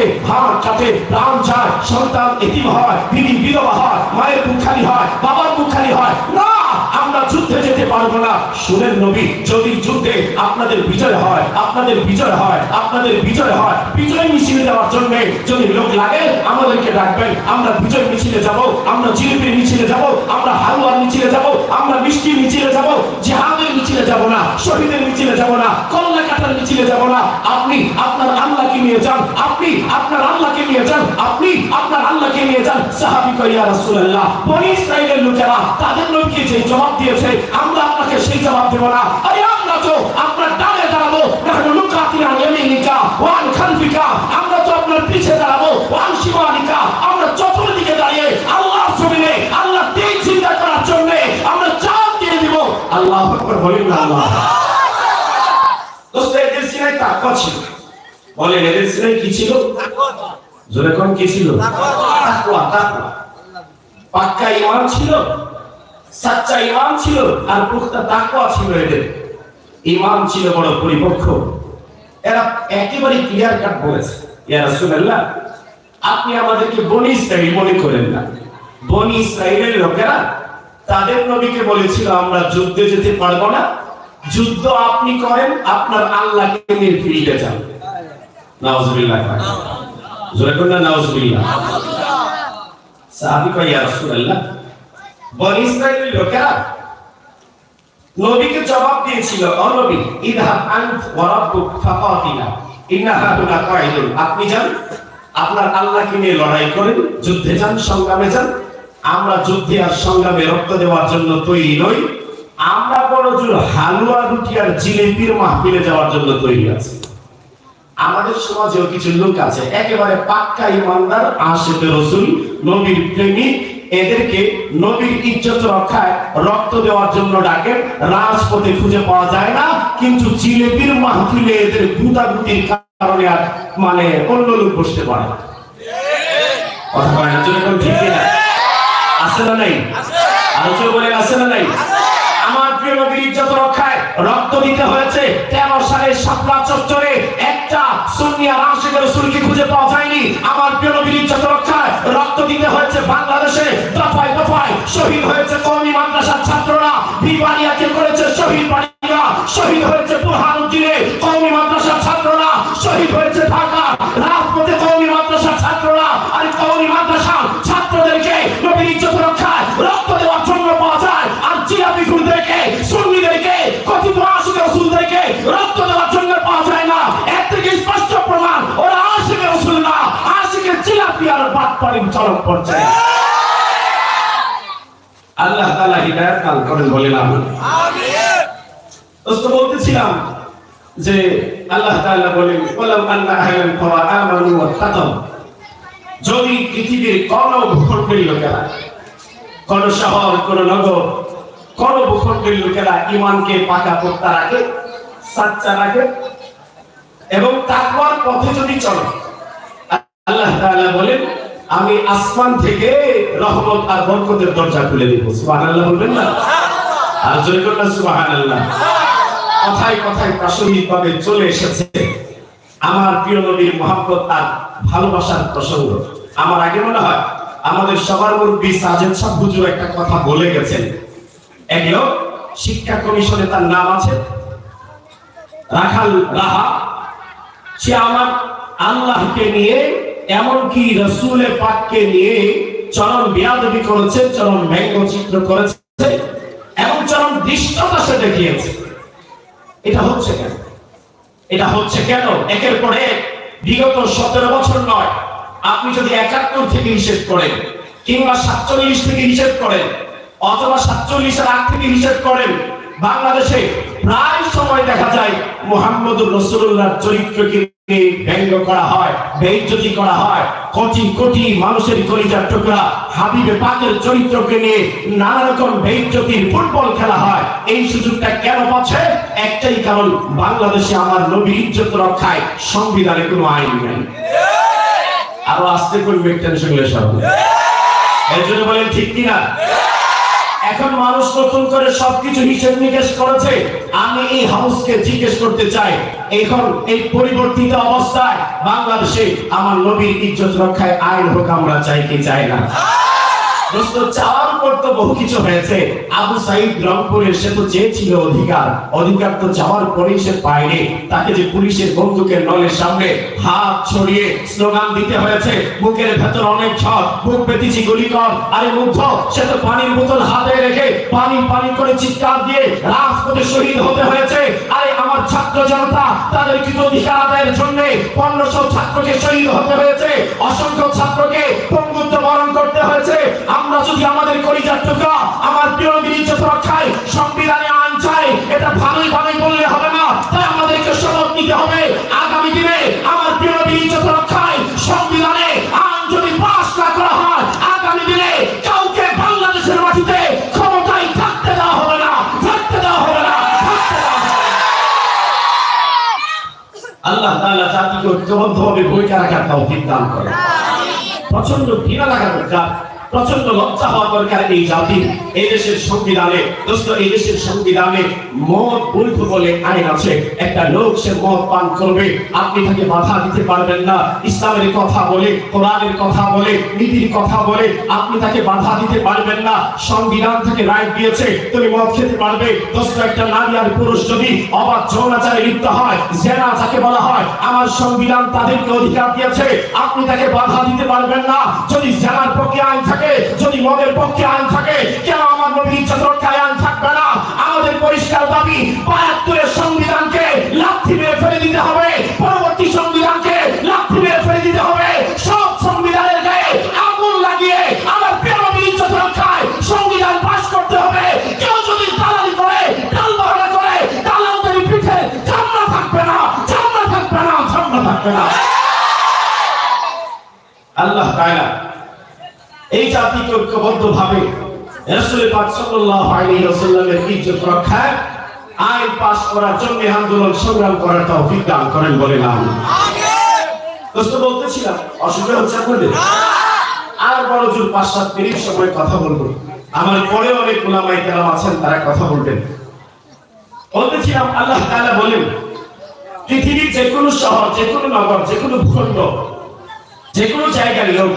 কাটে হাড় কাটে প্রাণ যায়, সন্তান এতিম হয়, বিবি বিধবা হয়, মায়ের মুখ খালি হয়, বাবার মুখ খালি হয়। না, আমরা যুদ্ধে যেতে পারব না। শুনেন নবী, যদি যুদ্ধে আপনাদের বিজয় হয়, আপনাদের বিজয় হয়, আপনাদের বিজয় হয়, বিজয় মিছিলে যাওয়ার জন্য যদি লোক লাগে, আমাদেরকে ডাকবেন। আমরা বিজয় মিছিলে যাব, আমরা জিলিপির মিছিলে যাব, আমরা হালুয়ার মিছিলে যাব, আমরা মিষ্টি মিছিলে যাব মিছিলে যাব না, শহীদের মিছিলে যাব না কল্লা কাটার মিছিলে যাব না। আপনি আপনার আল্লাহকে নিয়ে যান, আপনি আপনার আল্লাহকে নিয়ে যান, আপনি আপনার আল্লাহকে নিয়ে যান। সাহাবি কইয়া রাসূলুল্লাহ, বনি ইসরাঈলের লোকেরা তাদের নবীকে যে জবাব দিয়েছে, আমরা আপনাকে সেই জবাব দেব না। বলেন না আল্লাহ দোস্ত, এদের সিনাই তাকওয়া ছিল। বলেন, এদের সিনাই কি ছিল? জোরে কোন, কি ছিল? তাকওয়া তাকওয়া পাক্কা ঈমান ছিল, সাচ্চা ঈমান ছিল, আর পুখতা তাকওয়া ছিল এদের। ঈমান ছিল বড় পরিপক্ক। এরা একেবারে ক্লিয়ার কাট বলেছে। ইয়া রাসূলুল্লাহ, আপনি আমাদেরকে বনি ইসরাইল মনে করেন না। বনি ইসরাইলের লোকেরা তাদের নবীকে বলেছিল, আমরা যুদ্ধে যেতে পারব না। যুদ্ধ আপনি করেন, আপনার আল্লাহকে নিয়ে ফিল্ডে যান। কয় বনি লোকেরা নবীকে জবাব দিয়েছিল, ও নবী আনত ওয়া রাব্বুক ফাকাতিলা, ইন্না হাদুনা কাইদুন আপনি যান, আপনার আল্লাহকে নিয়ে লড়াই করেন, যুদ্ধে যান, সংগ্রামে যান। আমরা যুদ্ধে আর সংগ্রামে রক্ত দেওয়ার জন্য তৈরি নই আমরা বড় জোর হালুয়া রুটি আর জিলেপির মাহফিলে যাওয়ার জন্য তৈরি আছি আমাদের সমাজেও কিছু লোক আছে একেবারে পাক্কা ইমানদার আশেতে রসুল নবীর প্রেমিক এদেরকে নবীর ইজ্জত রক্ষায় রক্ত দেওয়ার জন্য ডাকেন রাজপথে খুঁজে পাওয়া যায় না কিন্তু জিলেপির মাহফিলে এদের গুতাগুতির কারণে আর মানে অন্য লোক বসতে পারে না। কথা বলেন না, ঠিক কিনা? আছে না নাই? বলেন, আছে না নাই? আমার প্রিয় নবীর ইজ্জত রক্ষায় রক্ত দিতে হয়েছে চত্বরে একটা রসুলকে খুঁজে পাওয়া যায়নি। আমার প্রিয় নবীর ইজ্জত রক্ষায় রক্ত দিতে হয়েছে বাংলাদেশে দফায় দফায় শহীদ হয়েছে কওমি মাদ্রাসার ছাত্ররা। বিবানিয়াকে করেছে আর চরম পর্যায়ে। আল্লাহ তাআলা হিদায়াত দান করেন বলেন আমিন বলতেছিলাম যে আল্লাহ তাআলা বলেন, ওয়ালাউ আন্না আহলাল কুরা আমানু ওয়াত্তাকাউ যদি পৃথিবীর কোন ভূখণ্ডের লোকেরা, কোন শহর, কোন নগর, কোন ভূখণ্ডের লোকেরা ইমানকে পাকা পোক্তা রাখে, সাচ্চা রাখে, এবং তাকওয়ার পথে যদি চলে, আল্লাহ তাআলা বলেন আমি আসমান থেকে রহমত আর বরকতের দরজা খুলে দিব। সুবহানাল্লাহ বলবেন না? আর জয় করুন সুবহানাল্লাহ। কথায় কথায় প্রাসঙ্গিক ভাবে চলে এসেছে আমার প্রিয় নবীর মহাব্বত আর ভালোবাসার প্রসঙ্গ। আমার আগে মনে হয় আমাদের সবার মুরব্বী সাজেদ সাহ হুজুর একটা কথা বলে গেছেন। এক লোক শিক্ষা কমিশনে তার নাম আছে রাখাল রাহা। সে আমার আল্লাহকে নিয়ে এমনকি রসুলে পাককে নিয়ে চরম বিয়াদবি করেছে, চরম ব্যঙ্গচিত্র করেছে এবং চরম দৃষ্টতা সে দেখিয়েছে। এটা হচ্ছে কেন? এটা হচ্ছে কেন? একের পর এক, বিগত সতেরো বছর নয়, আপনি যদি একাত্তর থেকে হিসেব করেন, কিংবা সাতচল্লিশ থেকে হিসেব করেন, অথবা সাতচল্লিশের আগ থেকে হিসেব করেন, বাংলাদেশে প্রায় সময় দেখা যায় মোহাম্মদুর রসুল্লাহর চরিত্রকে ব্যঙ্গ করা হয় করা হয়। কোটি কোটি মানুষের কলিজার টুকরা হাবিবে পাকের চরিত্রকে নিয়ে নানা রকম ফুটবল খেলা হয়। এই সুযোগটা কেন পাচ্ছে? একটাই কারণ, বাংলাদেশে আমার নবীর ইজ্জত রক্ষায় সংবিধানে কোনো আইন নেই। আরও আস্তে করবে টেনশন জন্য বলেন ঠিক কিনা? এখন মানুষ নতুন করে সবকিছু হিসেব নিকেশ করেছে। আমি এই হাউসকে জিজ্ঞেস করতে চাই, এখন এই পরিবর্তিত অবস্থায় বাংলাদেশে আমার নবীর ইজ্জত রক্ষায় আইন হোক, আমরা চাই কি চাই না। দোস্ত চাওয়ার উপর তো বহু কিছু হয়েছে। আবু সাইদ রংপুরের, সে তো চেয়েছিল অধিকার। অধিকার তো চাওয়ার পরেই সে পায়নি। তাকে যে পুলিশের বন্দুকের নলের সামনে হাত ছড়িয়ে স্লোগান দিতে হয়েছে, বুকের ভেতর অনেক ঝড়, বুক পেতেছি গুলি কর, আরে মুগ্ধ, সে তো পানির বোতল হাতে রেখে পানি পানি করে চিৎকার দিয়ে রাজপথে শহীদ হতে হয়েছে। আরে আমার ছাত্র জনতা, তাদের কিছু অধিকার আদায়ের জন্য পনেরোশো ছাত্রকে শহীদ হতে হয়েছে। অসংখ্য ছাত্রকে পঙ্গুত্ব বরণ করতে হয়েছে। যদি আমাদের কলিজার টুকরা আমার প্রিয় ইজ্জত রক্ষায় সংবিধানে আইন চাই এটা ভালোই ভালোই বললে হবে না। তাই আমাদেরকে শপথ নিতে হবে। আগামী দিনে আমার প্রিয় ইজ্জত রক্ষায় সংবিধানে আইন যদি পাশ না করা হয় আগামী দিনে কাউকে বাংলাদেশের মাটিতে ক্ষমতায় থাকতে দেওয়া হবে না থাকতে দেওয়া হবে না। আল্লাহ তাআলা জাতিকে ঐক্যবদ্ধভাবে ভূমিকা রাখার তৌফিক দান করে প্রচণ্ড ঘৃণা লাগা দরকার প্রচণ্ড লজ্জা হওয়া দরকার এই জাতির। এই দেশের সংবিধানে এই দেশের সংবিধানে মদ বৈধ বলে আইন আছে। একটা লোক সে মদ পান করবে, আপনি তাকে বাধা দিতে পারবেন না। ইসলামের কথা বলে, কোরআনের কথা বলে, নীতির কথা বলে, আপনি তাকে বাধা দিতে পারবেন না। সংবিধান থেকে রাইট দিয়েছে, তুমি মদ খেতে পারবে। দোস্ত, একটা নারী আর পুরুষ যদি অবাধ যৌনাচারে লিপ্ত হয়, জেনা যাকে বলা হয়, আমার সংবিধান তাদেরকে অধিকার দিয়েছে। আপনি তাকে বাধা দিতে পারবেন না। যদি জেনার পক্ষে আইন থাকে যদি মদের পক্ষে আইন থাকে, কেন আমার নবীর ইজ্জত রক্ষায় আইন থাকবে না? আমাদের পরিষ্কার দাবি, বায়াত্তরের সংবিধানকে লাথি মেরে ফেলে দিতে হবে। পরবর্তী সংবিধানকে লাথি মেরে ফেলে দিতে হবে। সব সংবিধানের গায়ে আগুন লাগিয়ে আমার প্রিয় নবীর ইজ্জত রক্ষায় সংবিধান পাশ করতে হবে? কেউ যদি দালালি করে টাল বাহানা করে, দালালদের পিঠে চামড়া থাকবে না, চামড়া থাকবে না, চামড়া থাকবে না। আল্লাহ তাআলা এই জাতিকে ঐক্যবদ্ধ ভাবে আমার পরে অনেক ওলামাই আছেন, তারা কথা বলবেন। বলতেছিলাম, আল্লাহ বলেন, পৃথিবীর যে কোনো শহর যে কোনো নগর যে কোনো ভূখণ্ড যে কোনো জায়গার লোক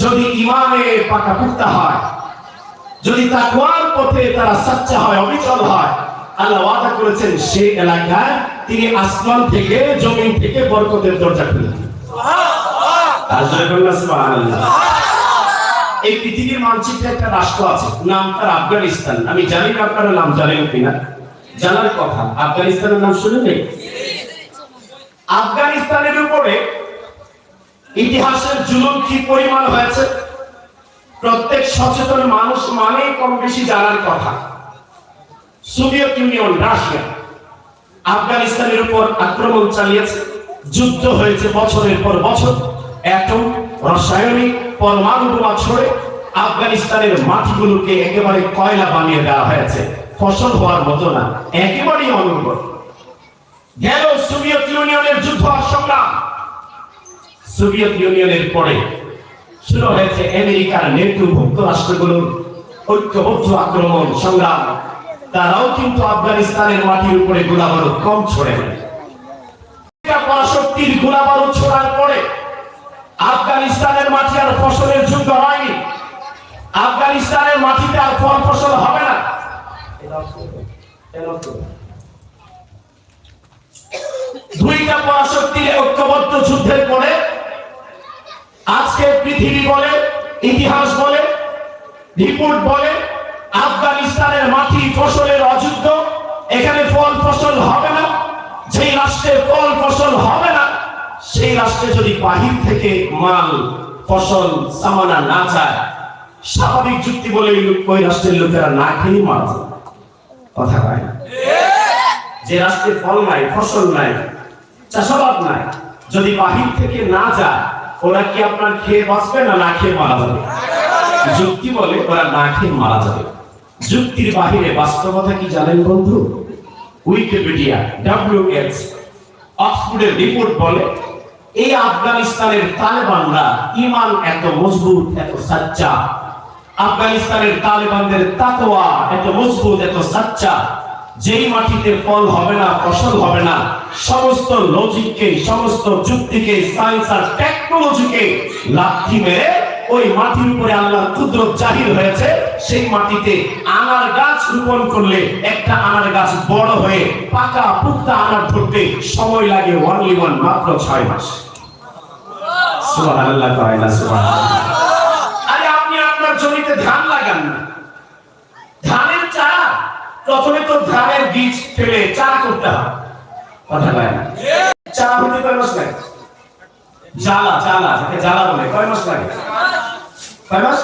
যদি ইমানে পাকা পুক্তা হয়, যদি তাকওয়ার পথে তারা সাচ্চা হয়, অবিচল হয়, আল্লাহ ওয়াদা করেছেন, সেই এলাকায় তিনি আসমান থেকে, জমিন থেকে বরকতের দরজা খুলে। এই পৃথিবীর মানচিত্রে একটা রাষ্ট্র আছে, নাম তার আফগানিস্তান। আমি জানি না আপনারা নাম জানেন কিনা। জানার কথা, আফগানিস্তানের নাম শুনেন নেই আফগানিস্তানের উপরে ইতিহাসের জুলুম কি পরিমাণ হয়েছে? প্রত্যেক সচেতন মানুষ মানে কম বেশি জানার কথা। Soviet Union, Russia. আফগানিস্তানের উপর আক্রমণ চালিয়েছে। যুদ্ধ হয়েছে বছরের পর বছর। অ্যাটম রাসায়নিক পরমাণু বোমা ছড়ে আফগানিস্তানের মাটিগুলোকে একেবারে কয়লা বানিয়ে দেওয়া হয়েছে। ফসল হওয়ার মতো না, একেবারেই অনুর্বর গেল সোভিয়েত ইউনিয়নের যুদ্ধ আর সংগ্রাম। সোভিয়েত ইউনিয়নের পরে শুরু হয়েছে আমেরিকার নেটো ভুক্ত রাষ্ট্রগুলোর ঐক্যবদ্ধ আক্রমণ, সংগ্রাম। তারাও কিন্তু আফগানিস্তানের মাটির উপরে গোলাবারুদ কম ছড়ে না পরাশক্তির পরে আফগানিস্তানের মাটি আর ফসলের যুদ্ধ হয়নি। আফগানিস্তানের মাটিতে আর ফল ফসল হবে না। দুইটা পরাশক্তির ঐক্যবদ্ধ যুদ্ধের পরে আজকে পৃথিবী বলে, ইতিহাস বলে, রিপোর্ট বলে, আফগানিস্তানের মাটি ফসলের অযুদ্ধ, এখানে ফল ফসল হবে না, যেই রাষ্ট্রে ফল ফসল হবে না, সেই রাষ্ট্রে যদি বাহির থেকে মাল, ফসল, সামানা না যায়, স্বাভাবিক যুক্তি বলে ওই রাষ্ট্রের লোকেরা না খেয়ে মারা। কথা হয় যে রাষ্ট্রে ফল নাই, ফসল নাই, চাষাবাদ নাই, যদি বাহির থেকে না যায় ওরা কি আপনার খেয়ে বাঁচবে না না খেয়ে মারা যাবে? যুক্তি বলে ওরা না খেয়ে মারা যাবে। যুক্তির বাহিরে বাস্তবতা কি জানেন বন্ধু? উইকিপিডিয়া ডাব্লিউএস অক্সফোর্ডের রিপোর্ট বলে, এই আফগানিস্তানের তালেবানরা ইমান এত মজবুত, এত সাচ্চা। আফগানিস্তানের তালেবানদের তাকওয়া এত মজবুত, এত সাচ্চা। যেই মাটিতে ফল হবে না, ফসল হবে না, সমস্ত লজিককে সমস্ত যুক্তিকে সায়েন্স আর টেকনোলজিকে লাথি মেরে ওই মাটির উপরে আল্লাহ কুদরত জাহির হয়েছে। সেই মাটিতে আনার গাছ রোপণ করলে একটা আনার গাছ বড় হয়ে পাকা পুক্তা আনার ধরতে সময় লাগে ওয়ান মাত্র ছয় মাস। সুবহানাল্লাহ না, সুবহানাল্লাহ আরে আপনি আপনার জমিতে ধান লাগান না ধানের চারা প্রথমে তো ধানের বীজ ফেলে চারা করতে হয়। কথা কয় না? চা হতে কয় মাস লাগে? জ্বালা জ্বালা জ্বালা বলে, কয় মাস লাগে? কয় মাস?